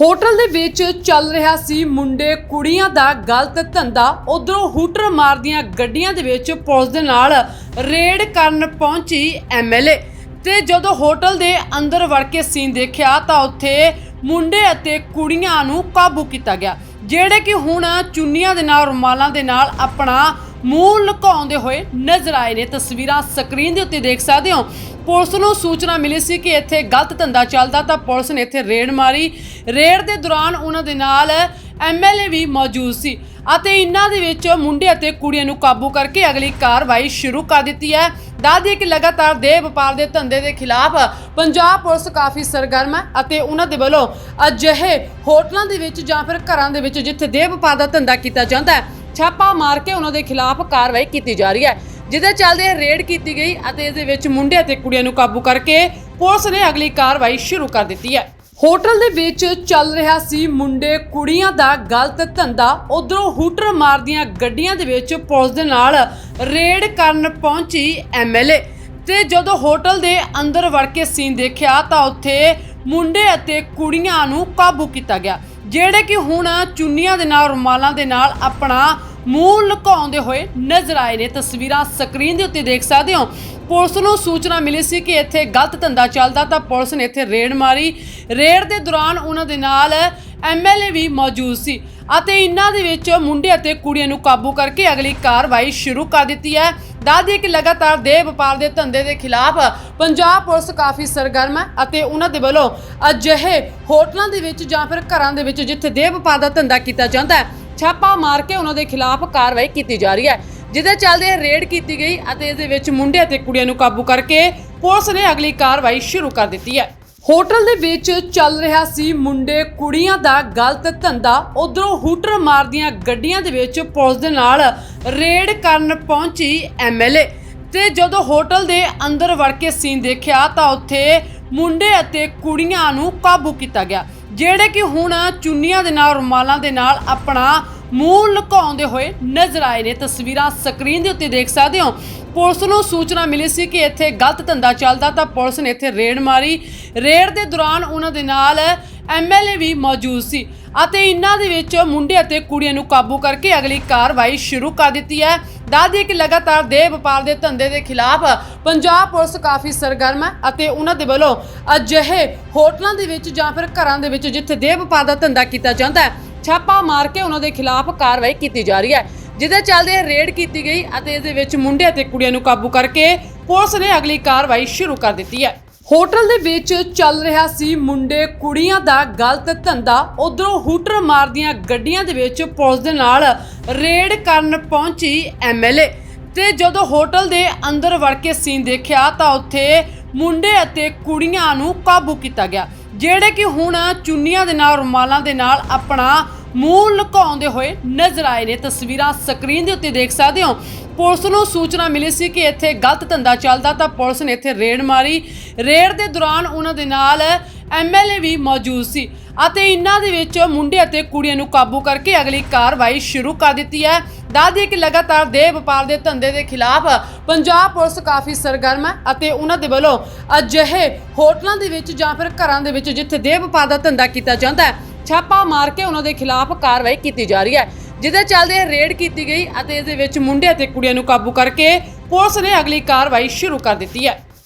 Hotel ਦੇ ਵਿੱਚ ਚੱਲ ਰਿਹਾ ਸੀ ਮੁੰਡੇ ਕੁੜੀਆਂ ਦਾ ਗਲਤ ਧੰਦਾ। ਉਧਰੋਂ ਹੂਟਰ ਮਾਰਦੀਆਂ ਗੱਡੀਆਂ ਦੇ ਵਿੱਚ ਪੁਲਿਸ ਦੇ ਨਾਲ ਰੇਡ ਕਰਨ ਪਹੁੰਚੀ ਐਮਐਲਏ ਤੇ ਜਦੋਂ ਹੋਟਲ ਦੇ ਅੰਦਰ ਵੜ ਕੇ ਸੀਨ ਦੇਖਿਆ ਤਾਂ ਉੱਥੇ ਮੁੰਡੇ ਅਤੇ ਕੁੜੀਆਂ ਨੂੰ ਕਾਬੂ ਕੀਤਾ ਗਿਆ, ਜਿਹੜੇ ਕਿ ਹੁਣ ਚੁੰਨੀਆਂ ਦੇ ਨਾਲ, ਰੁਮਾਲਾਂ ਦੇ ਨਾਲ ਆਪਣਾ ਮੂੰਹ ਲੁਕਾਉਂਦੇ ਹੋਏ ਨਜ਼ਰ ਆਏ ਨੇ। ਤਸਵੀਰਾਂ ਸਕਰੀਨ ਦੇ ਉੱਤੇ ਦੇਖ ਸਕਦੇ ਹੋ। ਪੁਲਿਸ ਨੂੰ ਸੂਚਨਾ ਮਿਲੀ ਸੀ ਕਿ ਇੱਥੇ ਗਲਤ ਧੰਦਾ ਚੱਲਦਾ ਤਾਂ ਪੁਲਿਸ ਨੇ ਇੱਥੇ ਰੇਡ ਮਾਰੀ। ਰੇਡ ਦੇ ਦੌਰਾਨ ਉਹਨਾਂ ਦੇ ਨਾਲ ਐਮਐਲਏ ਵੀ ਮੌਜੂਦ ਸੀ ਅਤੇ ਇਹਨਾਂ ਦੇ ਵਿੱਚ ਮੁੰਡੇ ਅਤੇ ਕੁੜੀਆਂ ਨੂੰ ਕਾਬੂ ਕਰਕੇ ਅਗਲੀ ਕਾਰਵਾਈ ਸ਼ੁਰੂ ਕਰ ਦਿੱਤੀ ਹੈ। ਦੱਸਦੀ ਕਿ ਲਗਾਤਾਰ ਦੇਹ ਵਪਾਰ ਦੇ ਧੰਦੇ ਦੇ ਖਿਲਾਫ ਪੰਜਾਬ ਪੁਲਿਸ ਕਾਫੀ ਸਰਗਰਮ ਹੈ ਅਤੇ ਉਹਨਾਂ ਦੇ ਵੱਲੋਂ ਅਜਿਹੇ ਹੋਟਲਾਂ ਦੇ ਵਿੱਚ ਜਾਂ ਫਿਰ ਘਰਾਂ ਦੇ ਵਿੱਚ ਜਿੱਥੇ ਦੇਹ ਵਪਾਰ ਦਾ ਧੰਦਾ ਕੀਤਾ ਜਾਂਦਾ ਹੈ ਛਾਪਾ ਮਾਰ ਕੇ ਉਹਨਾਂ ਦੇ ਖਿਲਾਫ ਕਾਰਵਾਈ ਕੀਤੀ ਜਾ ਰਹੀ ਹੈ, ਜਿਹਦੇ ਚੱਲਦੇ ਰੇਡ ਕੀਤੀ ਗਈ ਅਤੇ ਇਸ ਦੇ ਵਿੱਚ ਮੁੰਡੇ ਅਤੇ ਕੁੜੀਆਂ ਨੂੰ ਕਾਬੂ ਕਰਕੇ ਪੁਲਿਸ ਨੇ ਅਗਲੀ ਕਾਰਵਾਈ ਸ਼ੁਰੂ ਕਰ ਦਿੱਤੀ ਹੈ। ਹੋਟਲ ਦੇ ਵਿੱਚ ਚੱਲ ਰਿਹਾ ਸੀ ਮੁੰਡੇ ਕੁੜੀਆਂ ਦਾ ਗਲਤ ਧੰਦਾ। ਉਧਰੋਂ ਹੂਟਰ ਮਾਰਦੀਆਂ ਗੱਡੀਆਂ ਦੇ ਵਿੱਚ ਪੁਲਿਸ ਦੇ ਨਾਲ ਰੇਡ ਕਰਨ ਪਹੁੰਚੀ ਐਮਐਲਏ ਤੇ ਜਦੋਂ ਹੋਟਲ ਦੇ ਅੰਦਰ ਵੜ ਕੇ ਸੀਨ ਦੇਖਿਆ ਤਾਂ ਉੱਥੇ ਮੁੰਡੇ ਅਤੇ ਕੁੜੀਆਂ ਨੂੰ ਕਾਬੂ ਕੀਤਾ ਗਿਆ, ਜਿਹੜੇ ਕਿ ਹੁਣ ਚੁੰਨੀਆਂ ਦੇ ਨਾਲ, ਰੁਮਾਲਾਂ ਦੇ ਨਾਲ ਆਪਣਾ ਮੂੰਹ ਲੁਕਾਉਂਦੇ ਹੋਏ ਨਜ਼ਰ ਆਏ ਨੇ। ਤਸਵੀਰਾਂ ਸਕਰੀਨ ਦੇ ਉੱਤੇ ਦੇਖ ਸਕਦੇ ਹੋ। ਪੁਲਿਸ ਨੂੰ ਸੂਚਨਾ ਮਿਲੀ ਸੀ ਕਿ ਇੱਥੇ ਗਲਤ ਧੰਦਾ ਚੱਲਦਾ ਤਾਂ ਪੁਲਿਸ ਨੇ ਇੱਥੇ ਰੇਡ ਮਾਰੀ। ਰੇਡ ਦੇ ਦੌਰਾਨ ਉਹਨਾਂ ਦੇ ਨਾਲ ਐਮਐਲਏ ਵੀ ਮੌਜੂਦ ਸੀ ਅਤੇ ਇਹਨਾਂ ਦੇ ਵਿੱਚ ਮੁੰਡੇ ਅਤੇ ਕੁੜੀਆਂ ਨੂੰ ਕਾਬੂ ਕਰਕੇ ਅਗਲੀ ਕਾਰਵਾਈ ਸ਼ੁਰੂ ਕਰ ਦਿੱਤੀ ਹੈ। ਦੱਸਦੀ ਕਿ ਲਗਾਤਾਰ ਦੇਹ ਵਪਾਰ ਦੇ ਧੰਦੇ ਦੇ ਖਿਲਾਫ ਪੰਜਾਬ ਪੁਲਿਸ ਕਾਫੀ ਸਰਗਰਮ ਹੈ ਅਤੇ ਉਹਨਾਂ ਦੇ ਵੱਲੋਂ ਅਜਿਹੇ ਹੋਟਲਾਂ ਦੇ ਵਿੱਚ ਜਾਂ ਫਿਰ ਘਰਾਂ ਦੇ ਵਿੱਚ ਜਿੱਥੇ ਦੇਹ ਵਪਾਰ ਦਾ ਧੰਦਾ ਕੀਤਾ ਜਾਂਦਾ ਹੈ ਛਾਪਾ ਮਾਰ ਕੇ ਉਹਨਾਂ ਦੇ ਖਿਲਾਫ ਕਾਰਵਾਈ ਕੀਤੀ ਜਾ ਰਹੀ ਹੈ, ਜਿਹਦੇ ਚੱਲਦੇ ਰੇਡ ਕੀਤੀ ਗਈ ਅਤੇ ਇਸ ਦੇ ਵਿੱਚ ਮੁੰਡੇ ਅਤੇ ਕੁੜੀਆਂ ਨੂੰ ਕਾਬੂ ਕਰਕੇ ਪੁਲਿਸ ਨੇ ਅਗਲੀ ਕਾਰਵਾਈ ਸ਼ੁਰੂ ਕਰ ਦਿੱਤੀ ਹੈ। ਹੋਟਲ ਦੇ ਵਿੱਚ ਚੱਲ ਰਿਹਾ ਸੀ ਮੁੰਡੇ ਕੁੜੀਆਂ ਦਾ ਗਲਤ ਧੰਦਾ। ਉਧਰੋਂ ਹੂਟਰ ਮਾਰਦੀਆਂ ਗੱਡੀਆਂ ਦੇ ਵਿੱਚ ਪੁਲਿਸ ਦੇ ਨਾਲ ਰੇਡ ਕਰਨ ਪਹੁੰਚੀ ਐਮਐਲਏ ਤੇ ਜਦੋਂ ਹੋਟਲ ਦੇ ਅੰਦਰ ਵੜ ਕੇ ਸੀਨ ਦੇਖਿਆ ਤਾਂ ਉੱਥੇ ਮੁੰਡੇ ਅਤੇ ਕੁੜੀਆਂ ਨੂੰ ਕਾਬੂ ਕੀਤਾ ਗਿਆ, ਜਿਹੜੇ ਕਿ ਹੁਣ ਚੁੰਨੀਆਂ ਦੇ ਨਾਲ ਰੁਮਾਲਾਂ ਦੇ ਨਾਲ ਆਪਣਾ ਮੂੰਹ ਲੁਕਾਉਂਦੇ ਹੋਏ ਨਜ਼ਰ ਆਏ ਨੇ। ਤਸਵੀਰਾਂ ਸਕਰੀਨ ਦੇ ਉੱਤੇ ਦੇਖ ਸਕਦੇ ਹੋ। ਪੁਲਿਸ ਨੂੰ ਸੂਚਨਾ ਮਿਲੀ ਸੀ ਕਿ ਇੱਥੇ ਗਲਤ ਧੰਦਾ ਚੱਲਦਾ ਤਾਂ ਪੁਲਿਸ ਨੇ ਇੱਥੇ ਰੇਡ ਮਾਰੀ। ਰੇਡ ਦੇ ਦੌਰਾਨ ਉਹਨਾਂ ਦੇ ਨਾਲ ਐਮਐਲਏ ਵੀ ਮੌਜੂਦ ਸੀ ਅਤੇ ਇਹਨਾਂ ਦੇ ਵਿੱਚ ਮੁੰਡੇ ਅਤੇ ਕੁੜੀਆਂ ਨੂੰ ਕਾਬੂ ਕਰਕੇ ਅਗਲੀ ਕਾਰਵਾਈ ਸ਼ੁਰੂ ਕਰ ਦਿੱਤੀ ਹੈ। ਦੱਸਦੀ ਕਿ ਲਗਾਤਾਰ ਦੇਹ ਵਪਾਰ ਦੇ ਧੰਦੇ ਦੇ ਖਿਲਾਫ ਪੰਜਾਬ ਪੁਲਿਸ ਕਾਫੀ ਸਰਗਰਮ ਹੈ ਅਤੇ ਉਹਨਾਂ ਦੇ ਵੱਲੋਂ ਅਜਿਹੇ ਹੋਟਲਾਂ ਦੇ ਵਿੱਚ ਜਾਂ ਫਿਰ ਘਰਾਂ ਦੇ ਵਿੱਚ ਜਿੱਥੇ ਦੇਹ ਵਪਾਰ ਦਾ ਧੰਦਾ ਕੀਤਾ ਜਾਂਦਾ ਹੈ, ਛਾਪਾ ਮਾਰ ਕੇ ਉਹਨਾਂ ਦੇ ਖਿਲਾਫ ਕਾਰਵਾਈ ਕੀਤੀ ਜਾ ਰਹੀ ਹੈ, ਜਿਹਦੇ ਚੱਲਦੇ ਰੇਡ ਕੀਤੀ ਗਈ ਅਤੇ ਇਸ ਦੇ ਵਿੱਚ ਮੁੰਡੇ ਅਤੇ ਕੁੜੀਆਂ ਨੂੰ ਕਾਬੂ ਕਰਕੇ ਪੁਲਿਸ ਨੇ ਅਗਲੀ ਕਾਰਵਾਈ ਸ਼ੁਰੂ ਕਰ ਦਿੱਤੀ ਹੈ। ਹੋਟਲ ਦੇ ਵਿੱਚ ਚੱਲ ਰਿਹਾ ਸੀ ਮੁੰਡੇ ਕੁੜੀਆਂ ਦਾ ਗਲਤ ਧੰਦਾ, ਉਧਰੋਂ ਹੂਟਰ ਮਾਰਦੀਆਂ ਗੱਡੀਆਂ ਦੇ ਵਿੱਚ ਪੁਲਿਸ ਦੇ ਨਾਲ ਰੇਡ ਕਰਨ ਪਹੁੰਚੀ ਐਮਐਲਏ ਤੇ ਜਦੋਂ ਹੋਟਲ ਦੇ ਅੰਦਰ ਵੜ ਕੇ ਸੀਨ ਦੇਖਿਆ ਤਾਂ ਉੱਥੇ ਮੁੰਡੇ ਅਤੇ ਕੁੜੀਆਂ ਨੂੰ ਕਾਬੂ ਕੀਤਾ ਗਿਆ, ਜਿਹੜੇ ਕਿ ਹੁਣ ਚੁੰਨੀਆਂ ਦੇ ਨਾਲ, ਰੁਮਾਲਾਂ ਦੇ ਨਾਲ ਆਪਣਾ ਮੂੰਹ ਲੁਕਾਉਂਦੇ ਹੋਏ ਨਜ਼ਰ ਆਏ ਨੇ। ਤਸਵੀਰਾਂ ਸਕਰੀਨ ਦੇ ਉੱਤੇ ਦੇਖ ਸਕਦੇ ਹੋ। ਪੁਲਿਸ ਨੂੰ ਸੂਚਨਾ ਮਿਲੀ ਸੀ ਕਿ ਇੱਥੇ ਗਲਤ ਧੰਦਾ ਚੱਲਦਾ ਤਾਂ ਪੁਲਿਸ ਨੇ ਇੱਥੇ ਰੇਡ ਮਾਰੀ। ਰੇਡ ਦੇ ਦੌਰਾਨ ਉਹਨਾਂ ਦੇ ਨਾਲ ਐਮਐਲਏ ਵੀ ਮੌਜੂਦ ਸੀ। ਅਤੇ ਇਹਨਾਂ ਦੇ ਵਿੱਚ ਮੁੰਡੇ ਅਤੇ ਕੁੜੀਆਂ ਨੂੰ ਕਾਬੂ ਕਰਕੇ ਅਗਲੀ ਕਾਰਵਾਈ ਸ਼ੁਰੂ ਕਰ ਦਿੱਤੀ ਹੈ। ਦੱਸਦੀ ਕਿ ਲਗਾਤਾਰ ਦੇਹ ਵਪਾਰ ਦੇ ਧੰਦੇ ਦੇ ਖਿਲਾਫ ਪੰਜਾਬ ਪੁਲਿਸ ਕਾਫੀ ਸਰਗਰਮ ਹੈ ਅਤੇ ਉਹਨਾਂ ਦੇ ਵੱਲੋਂ ਅਜਿਹੇ ਹੋਟਲਾਂ ਦੇ ਵਿੱਚ ਜਾਂ ਫਿਰ ਘਰਾਂ ਦੇ ਵਿੱਚ ਜਿੱਥੇ ਦੇਹ ਵਪਾਰ ਦਾ ਧੰਦਾ ਕੀਤਾ ਜਾਂਦਾ ਹੈ, ਛਾਪਾ ਮਾਰ ਕੇ ਉਹਨਾਂ ਦੇ ਖਿਲਾਫ ਕਾਰਵਾਈ ਕੀਤੀ ਜਾ ਰਹੀ ਹੈ। ਜਿਹਦੇ ਚੱਲਦੇ ਰੇਡ ਕੀਤੀ ਗਈ ਅਤੇ ਇਸ ਦੇ ਵਿੱਚ ਮੁੰਡੇ ਅਤੇ ਕੁੜੀਆਂ ਨੂੰ ਕਾਬੂ ਕਰਕੇ ਪੁਲਿਸ ਨੇ ਅਗਲੀ ਕਾਰਵਾਈ ਸ਼ੁਰੂ ਕਰ ਦਿੱਤੀ ਹੈ।